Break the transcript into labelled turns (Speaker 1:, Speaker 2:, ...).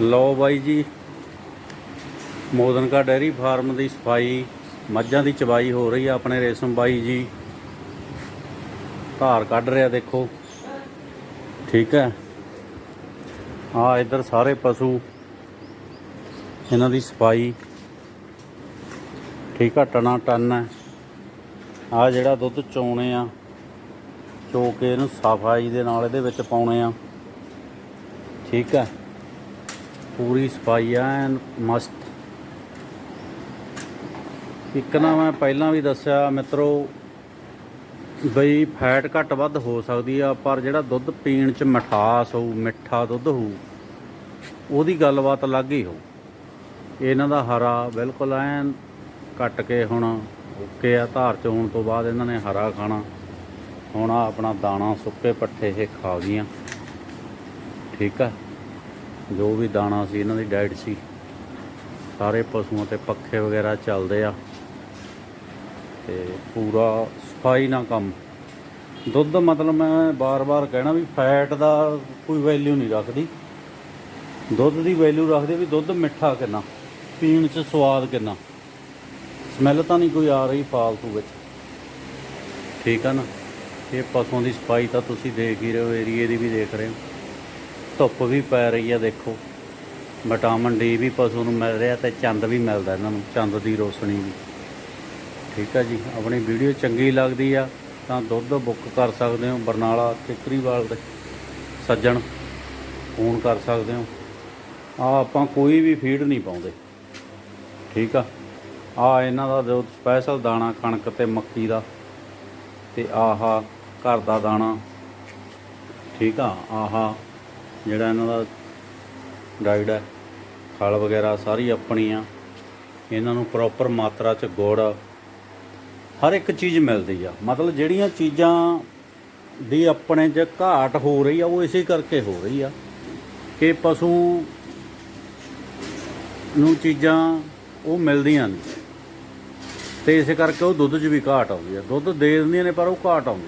Speaker 1: ਲਓ ਬਾਈ ਜੀ, ਮੋਦਨਕਾ dairy farm ਦੀ ਸਫ਼ਾਈ, ਮੱਝਾਂ ਦੀ ਚਵਾਈ ਹੋ ਰਹੀ ਆ ਆਪਣੇ ਰੇਸ਼ਮ ਬਾਈ ਜੀ। ਧਾਰ ਕੱਢ ਰਿਹਾ ਦੇਖੋ। ਠੀਕ ਹੈ। ਆ ਇੱਧਰ ਸਾਰੇ ਪਸ਼ੂ, ਇਹਨਾਂ ਦੀ ਸਫ਼ਾਈ। ਠੀਕ ਆ, ਟਨਾ ਟਨ ਹੈ। ਆ ਜਿਹੜਾ ਦੁੱਧ ਚੋਣੇ ਆ, ਚੋ ਕੇ ਇਹਨੂੰ ਸਫ਼ਾਈ ਦੇ ਨਾਲ ਇਹਦੇ ਵਿੱਚ ਪਾਉਣੇ ਆ। ਠੀਕ ਹੈ। ਪੂਰੀ ਸਫ਼ਾਈ ਐਨ ਮਸਤ। ਇੱਕ ਨਾ ਮੈਂ ਪਹਿਲਾਂ ਵੀ ਦੱਸਿਆ ਮਿੱਤਰੋ, ਬਈ ਫੈਟ ਘੱਟ ਵੱਧ ਹੋ ਸਕਦੀ ਆ, ਪਰ ਜਿਹੜਾ ਦੁੱਧ ਪੀਣ ਚ ਮਿਠਾਸ ਹੋਊ, ਮਿੱਠਾ ਦੁੱਧ ਹੋਊ, ਉਹਦੀ ਗੱਲਬਾਤ ਅਲੱਗ ਹੀ ਹੋਊ। ਇਹਨਾਂ ਦਾ ਹਰਾ ਬਿਲਕੁਲ ਐਨ ਕੱਟ ਕੇ ਹੁਣ ਓਕੇ ਆ, ਧਾਰ 'ਚ ਹੋਣ ਤੋਂ ਬਾਅਦ ਇਹਨਾਂ ਨੇ ਹਰਾ ਖਾਣਾ। ਹੁਣ ਆ ਆਪਣਾ ਦਾਣਾ ਸੁੱਕੇ ਪੱਠੇ ਇਹ ਖਾ ਗਈਆਂ। ਠੀਕ ਆ? ਜੋ ਵੀ ਦਾਣਾ ਸੀ, ਇਹਨਾਂ ਦੀ ਡਾਈਟ ਸੀ। ਸਾਰੇ ਪਸ਼ੂਆਂ ਤੇ ਪੱਖੇ ਵਗੈਰਾ ਚੱਲਦੇ ਆ। ਤੇ ਪੂਰਾ ਸਫ਼ਾਈ ਨਾਲ ਕੰਮ। ਦੁੱਧ ਮਤਲਬ ਮੈਂ ਬਾਰ-ਬਾਰ ਕਹਿਣਾ ਵੀ ਫੈਟ ਦਾ ਕੋਈ ਵੈਲਿਊ ਨਹੀਂ ਰੱਖਦੀ। ਦੁੱਧ ਦੀ ਵੈਲਿਊ ਰੱਖਦੇ ਵੀ ਦੁੱਧ ਮਿੱਠਾ ਕਿੰਨਾ, ਪੀਣ 'ਚ ਸਵਾਦ ਕਿੰਨਾ। ਸਮੈਲ ਤਾਂ ਨਹੀਂ ਕੋਈ ਆ ਰਹੀ ਫਾਲਤੂ ਵਿੱਚ। ਠੀਕ ਆ ਨਾ? ਇਹ ਪਸ਼ੂਆਂ ਦੀ ਸਫ਼ਾਈ ਤਾਂ ਤੁਸੀਂ ਦੇਖ ਹੀ ਰਹੇ ਹੋ, ਏਰੀਏ ਦੀ ਵੀ ਦੇਖ ਰਹੇ ਹੋ। ਧੁੱਪ ਵੀ ਪੈ ਰਹੀ ਆ, ਦੇਖੋ। ਵਿਟਾਮਿਨ ਡੀ ਵੀ ਪਸ਼ੂ ਨੂੰ ਮਿਲ ਰਿਹਾ ਤੇ ਚੰਦ ਵੀ ਮਿਲਦਾ ਇਹਨਾਂ ਨੂੰ, ਚੰਦ ਦੀ ਰੋਸ਼ਨੀ ਵੀ। ਠੀਕ ਆ ਜੀ, ਆਪਣੀ ਵੀਡੀਓ ਚੰਗੀ ਲੱਗਦੀ ਆ ਤਾਂ ਦੁੱਧ ਬੁੱਕ ਕਰ ਸਕਦੇ ਹੋ, ਬਰਨਾਲਾ ਟਿਕਰੀਵਾਲ ਦੇ ਸੱਜਣ ਫੋਨ ਕਰ ਸਕਦੇ ਹੋ। ਆ ਆਪਾਂ ਕੋਈ ਵੀ ਫੀਡ ਨਹੀਂ ਪਾਉਂਦੇ। ਠੀਕ ਆ ਆ ਇਹਨਾਂ ਦਾ ਜੋ ਸਪੈਸ਼ਲ ਦਾਣਾ ਕਣਕ ਤੇ ਮੱਕੀ ਦਾ ਤੇ ਆਹਾ ਘਰ ਦਾ ਦਾਣਾ। ਠੀਕ ਆ, ਆਹਾ ਜਿਹੜਾ ਇਹਨਾਂ ਦਾ ਡਾਈਟ ਹੈ ਖਲ ਵਗੈਰਾ ਸਾਰੀ ਆਪਣੀ ਆ। ਇਹਨਾਂ ਨੂੰ ਪ੍ਰੋਪਰ ਮਾਤਰਾ ਚ ਗੁੜ ਹਰ ਇੱਕ ਚੀਜ਼ ਮਿਲਦੀ ਆ। ਮਤਲਬ ਜਿਹੜੀਆਂ ਚੀਜ਼ਾਂ ਦੀ ਆਪਣੇ 'ਚ ਘਾਟ ਹੋ ਰਹੀ ਆ, ਉਹ ਇਸੇ ਕਰਕੇ ਹੋ ਰਹੀ ਆ ਕਿ ਪਸ਼ੂ ਨੂੰ ਚੀਜ਼ਾਂ ਉਹ ਮਿਲਦੀਆਂ ਨਹੀਂ। ਤੇ ਇਸੇ ਕਰਕੇ ਉਹ ਦੁੱਧ 'ਚ ਵੀ ਘਾਟ ਆਉਂਦੀ ਆ। ਦੁੱਧ ਦੇ ਦਿੰਦੀਆਂ ਨੇ, ਪਰ ਉਹ ਘਾਟ ਆਉਂਦੀ